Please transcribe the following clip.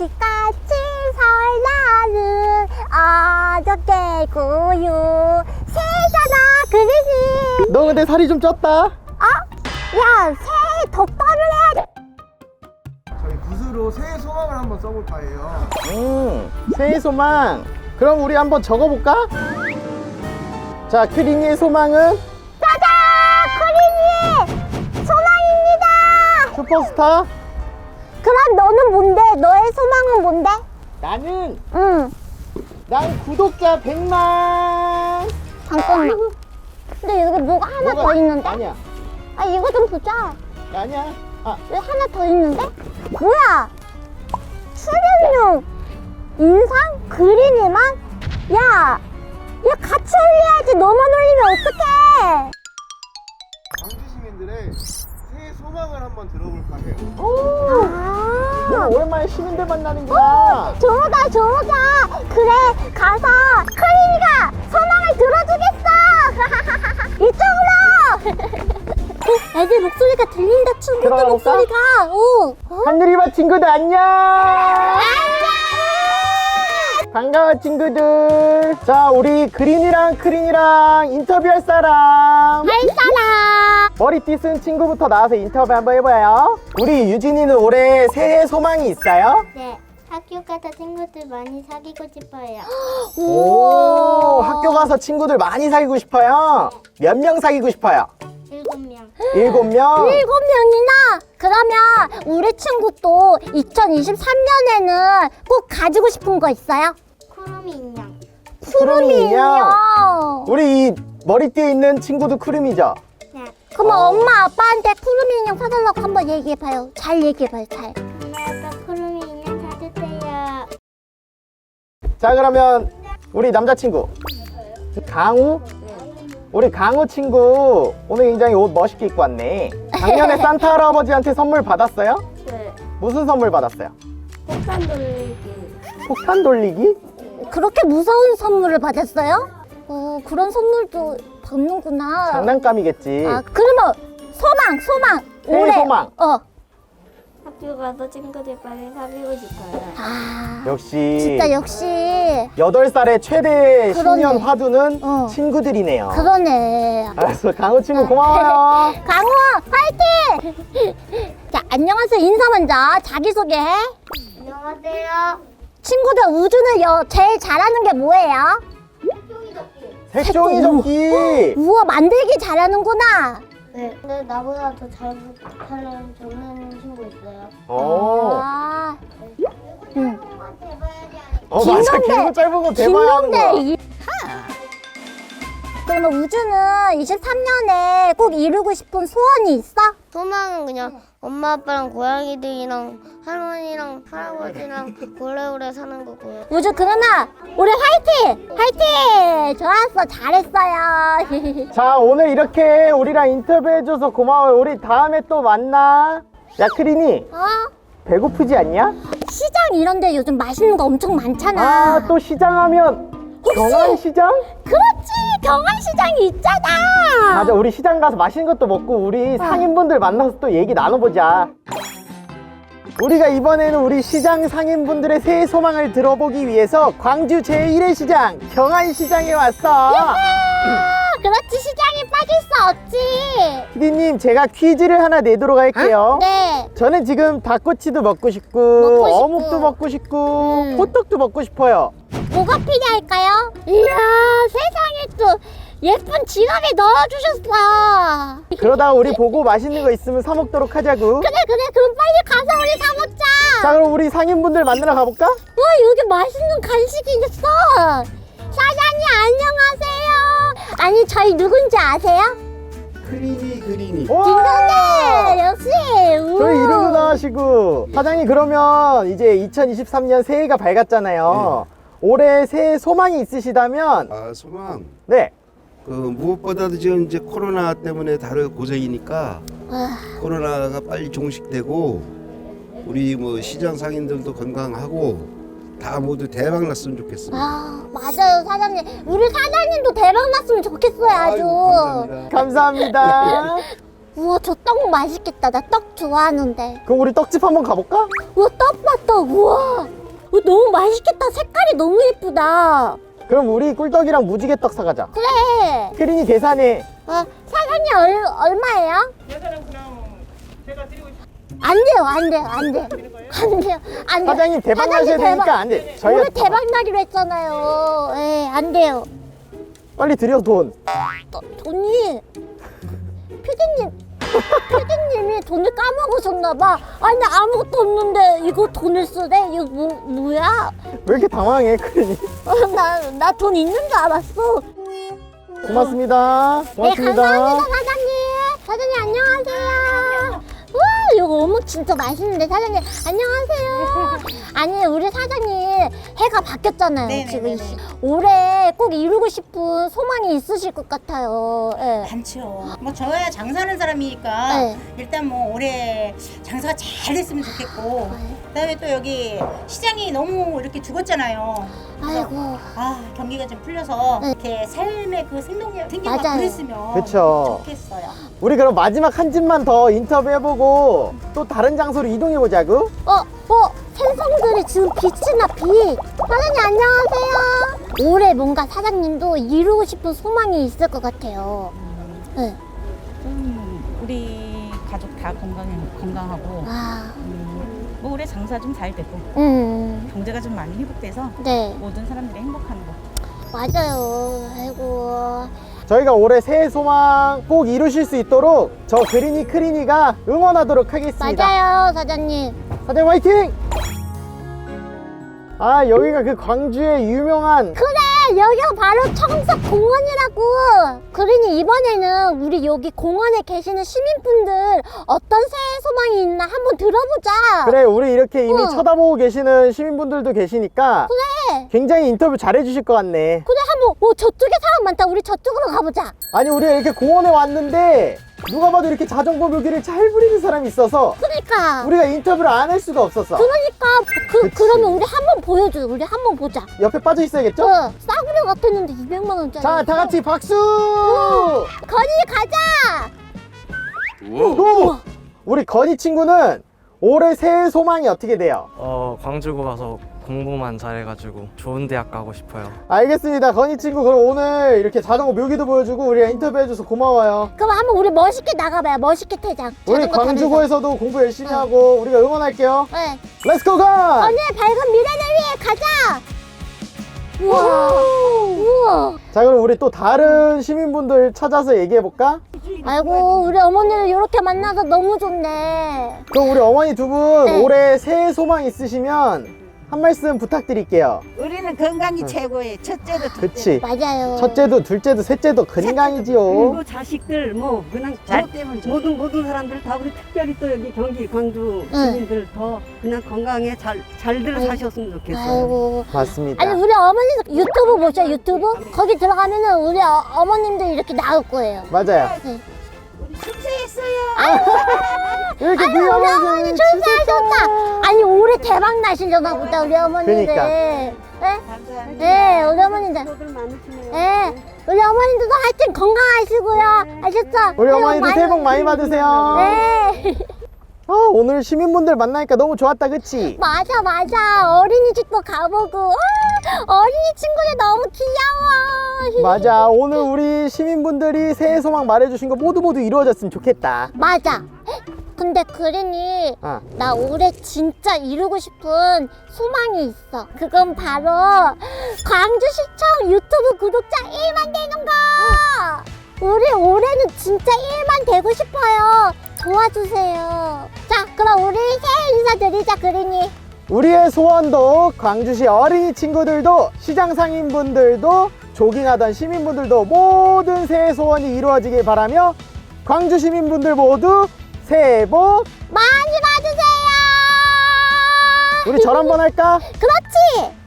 다시같이 설날은 어저께고요 새해잖아 그러지 너 근데 살이 좀 쪘다. 어? 야 새해 덕담을 해야지 저희 붓으로 새해 소망을 한번 써볼까 해요. 음, 새해 소망. 그럼 우리 한번 적어볼까? 자, 크린이의 소망은 짜잔 코린이 소망입니다 슈퍼스타. 그럼 너는 뭔데? 너의 소망은 뭔데? 나는 응 난 구독자 100만. 잠깐만 근데 여기 뭐가 하나 뭐가- 더 있는데? 아니야. 아 이거 좀 보자 아니야. 아, 왜 하나 더 있는데? 뭐야? 출연료 인상 그린이만? 야, 야 같이 올려야지. 너만 올리면 어떡해? 광주 시민들의 새해 소망을 한번 들어볼까 해요. 오, 아, 너 오랜만에 시민들 만나는구나. 좋다, 좋다. 그래, 가서 크린이가 소망을 들어주겠어. 이쪽으로. 애들 목소리가 들린다. 친구들 들어가 볼까? 목소리가. 오. 어? 하늘이와 친구들 안녕. 반가워 친구들. 자, 우리 그린이랑 크린이랑 인터뷰할 사람. 할 사람. 머리띠 쓴 친구부터 나와서 인터뷰 한번 해봐요. 우리 유진이는 올해 새해 소망이 있어요? 네, 학교 가서 친구들 많이 사귀고 싶어요. 오, 학교 가서 친구들 많이 사귀고 싶어요. 몇 명 사귀고 싶어요? 일곱 명. 일곱 명. 일곱 명이나? 그러면 우리 친구 또 2023년에는 꼭 가지고 싶은 거 있어요? 쿠루미 인형. 푸르미 인형. 우리 이 머리띠에 있는 친구도 크림이죠? 네, 그러면 어. 엄마 아빠한테 푸르미 인형 사달라고 한번 얘기해봐요. 잘 얘기해봐요, 잘. 엄마 아빠 쿠루미 인형 사주세요. 자 그러면 우리 남자친구 강우 우리 강우 친구 오늘 굉장히 옷 멋있게 입고 왔네 작년에 산타 할아버지한테 선물 받았어요? 네, 무슨 선물 받았어요? 폭탄 돌리기. 폭탄 돌리기? 그렇게 무서운 선물을 받았어요? 어, 그런 선물도 받는구나. 장난감이겠지 아, 그러면 소망, 소망. 새해 올해. 소망. 어. 학교 가서 친구들 많이 사귀고 싶어요. 아, 역시 진짜 역시. 8살의 최대 그러네. 신년 화두는 어. 친구들이네요 그러네. 알았어 강우 친구 고마워요 강우 파이팅! 자 안녕하세요 인사 먼저 자기 소개해 안녕하세요. 친구들 우주는 여, 제일 잘하는 게 뭐예요? 색종이 접기 우와 만들기 잘하는구나 네, 근데 나보다 더잘 못하는 적는 친구 있어요. 오. 아, 응. 어 맞아. 길고 짧은 거 대박 하는 거야 그러면 우주는 23년에 꼭 이루고 싶은 소원이 있어? 소망은 그냥 엄마 아빠랑 고양이들이랑 할머니랑 할아버지랑 오래오래 사는 거고요. 우주 그러면 우리 화이팅! 화이팅! 좋았어 잘했어요 자 오늘 이렇게 우리랑 인터뷰해줘서 고마워요 우리 다음에 또 만나 야 크린이 어? 배고프지 않냐? 시장 이런데 요즘 맛있는 거 엄청 많잖아 아 또 시장 하면 경안시장? 그렇지 경안시장이 있잖아. 맞아 우리 시장 가서 맛있는 것도 먹고 우리 상인분들 만나서 또 얘기 나눠보자. 우리가 이번에는 우리 시장 상인분들의 새해 소망을 들어보기 위해서 광주 제1의 시장 경안시장에 왔어. 아, 그렇지 시장에 빠질 수 없지. 피디님 제가 퀴즈를 하나 내도록 할게요. 네. 저는 지금 닭꼬치도 먹고 싶고, 먹고 싶고. 어묵도 먹고 싶고 음. 호떡도 먹고 싶어요 뭐가 필요할까요? 이야 세상에 또 예쁜 지갑에 넣어주셨어 그러다가 우리 보고 맛있는 거 있으면 사 먹도록 하자고 그래 그래 그럼 빨리 가서 우리 사 먹자 자 그럼 우리 상인분들 만나러 가볼까? 와 여기 맛있는 간식이 있어 사장님 안녕하세요 아니 저희 누군지 아세요? 크리니 그리니. 와! 딩동대 역시 우와. 저희 이름도 나가시고 사장님 그러면 이제 2023년 새해가 밝았잖아요 올해 새해 소망이 있으시다면 아 소망. 네. 그 무엇보다도 지금 이제 코로나 때문에 다들 고생이니까 아, 코로나가 빨리 종식되고 우리 뭐 시장 상인들도 건강하고 다 모두 대박 났으면 좋겠습니다. 아 맞아요 사장님. 우리 사장님도 대박 났으면 좋겠어요 아주 아이고, 감사합니다. 감사합니다. 우와 저 떡 맛있겠다. 나 떡 좋아하는데. 그럼 우리 떡집 한번 가볼까? 우와 떡밥떡 우와 이거 너무 맛있겠다. 색깔이 너무 예쁘다. 그럼 우리 꿀떡이랑 무지개떡 사가자. 그래. 크린이 계산해. 어, 사장님 얼, 얼마예요? 계산은 그냥 제가 드리고 싶 안 돼요, 안 돼요, 안 돼요. 안 돼요, 안 돼요. 사장님 대박 사장님 나셔야 대박. 되니까 안 돼. 저희가 오늘 대박 나기로 했잖아요. 예, 안 돼요. 빨리 드려 돈. 어, 돈이 피디님 피디님이 돈을 까먹으셨나봐. 아니 나 아무것도 없는데 이거 돈을 쓰래? 이거 뭐 뭐야? 왜 이렇게 당황해 크린이? 나나 돈 있는 줄 알았어. 고맙습니다. 네 고맙습니다. 감사합니다 사장님. 사장님 안녕하세요. 와 이거 어묵 진짜 맛있는데 사장님 안녕하세요. 아니 우리 사장님 해가 바뀌었잖아요 네네네네. 지금 이 올해 꼭 이루고 싶은 소망이 있으실 것 같아요. 예. 많죠. 뭐 저야 장사하는 사람이니까 네. 일단 뭐 올해 장사가 잘 됐으면 좋겠고 네. 그다음에 또 여기 시장이 너무 이렇게 죽었잖아요. 아이고 아 경기가 좀 풀려서 네. 이렇게 삶의 그 생동력 생기고 맞아요. 그랬으면 그쵸. 좋겠어요. 우리 그럼 마지막 한 집만 더 인터뷰 해보고 또 다른 장소로 이동해 보자고. 어, 어, 생선들이 지금 빛이 나, 빛. 사장님, 안녕하세요. 올해 뭔가 사장님도 이루고 싶은 소망이 있을 것 같아요. 네. 좀 우리 가족 다 건강 건강하고 아, 음, 뭐 올해 장사 좀 잘 되고 음, 경제가 좀 많이 회복돼서 네, 모든 사람들이 행복한 거. 맞아요. 아이고. 저희가 올해 새해 소망 꼭 이루실 수 있도록 저 그린이 크린이가 응원하도록 하겠습니다. 맞아요, 사장님. 사장님 화이팅! 아 여기가 그 광주의 유명한 그래, 여기가 바로 청석 공원이라고. 그러니 이번에는 우리 여기 공원에 계시는 시민분들 어떤 새해 소망이 있나 한번 들어보자. 그래 우리 이렇게 이미 어. 쳐다보고 계시는 시민분들도 계시니까 그래. 굉장히 인터뷰 잘해주실 것 같네 그래, 한번, 어, 저쪽에 사람 많다. 우리 저쪽으로 가보자. 아니 우리가 이렇게 공원에 왔는데 누가 봐도 이렇게 자전거 묘기를 잘 부리는 사람이 있어서 그러니까. 우리가 인터뷰를 안 할 수가 없었어 그러니까 그 그치. 그러면 우리 한번 보여줘. 우리 한번 보자. 옆에 빠져 있어야겠죠? 어, 싸구려 같았는데 200만 원짜리. 자 다 같이 박수! 건이 가자. 오! 우리 건희 친구는 올해 새해 소망이 어떻게 돼요? 어 광주고 가서 공부만 잘해가지고 좋은 대학 가고 싶어요. 알겠습니다 건희 친구 그럼 오늘 이렇게 자전거 묘기도 보여주고 우리가 인터뷰해줘서 고마워요 그럼 한번 우리 멋있게 나가봐요. 멋있게 퇴장. 우리 자전거 타면서. 광주고에서도 공부 열심히 하고 우리가 응원할게요 네. 렛츠고 가! 건이 밝은 미래를 위해 가자. 우와. 우와. 자 그럼 우리 또 다른 시민분들 찾아서 얘기해볼까? 아이고 우리 어머니를 이렇게 만나서 너무 좋네. 그럼 우리 어머니 두 분 네. 올해 새해 소망 있으시면 한 말씀 부탁드릴게요 우리는 건강이 최고예요. 첫째도 둘째도. 그치 맞아요. 첫째도 둘째도 셋째도 건강이지요 그리고 자식들 뭐 그냥 저- 되면 좋 모든 모든 사람들 다 우리 특별히 또 여기 경기 광주 시민들 더 그냥 건강에 잘 잘들 아이고. 사셨으면 좋겠어요. 아이고. 맞습니다 아니 우리 어머니도 유튜브 보죠 유튜브 거기 들어가면은 우리 어, 어머님들 이렇게 나올 거예요. 맞아요 이렇게 아니 우리 어머니 출세하셨다. 아니 올해 대박 나시려나 보다 우리 어머니들. 그러니까. 네? 네 우리 어머니들. 네 우리 어머님들도 하여튼 건강하시고요. 아셨죠? 우리 어머니도 새해 복 많이 받으세요 네 아, 오늘 시민분들 만나니까 너무 좋았다 그치? 맞아 맞아 어린이집도 가보고 아, 어린이 친구들 너무 귀여워. 맞아 오늘 우리 시민분들이 새해 소망 말해주신 거 모두 모두 이루어졌으면 좋겠다 맞아. 근데 그린이 아. 나 올해 진짜 이루고 싶은 소망이 있어. 그건 바로 광주시청 유튜브 구독자 1만 되는 거. 우리 올해는 진짜 1만 되고 싶어요. 도와주세요. 자, 그럼 우리 새해 인사드리자, 그린이. 우리의 소원도 광주시 어린이 친구들도 시장 상인분들도 조깅하던 시민분들도 모든 새해 소원이 이루어지길 바라며 광주 시민분들 모두 새해 복 많이 받으세요. 우리 절 한번 할까? 그렇지.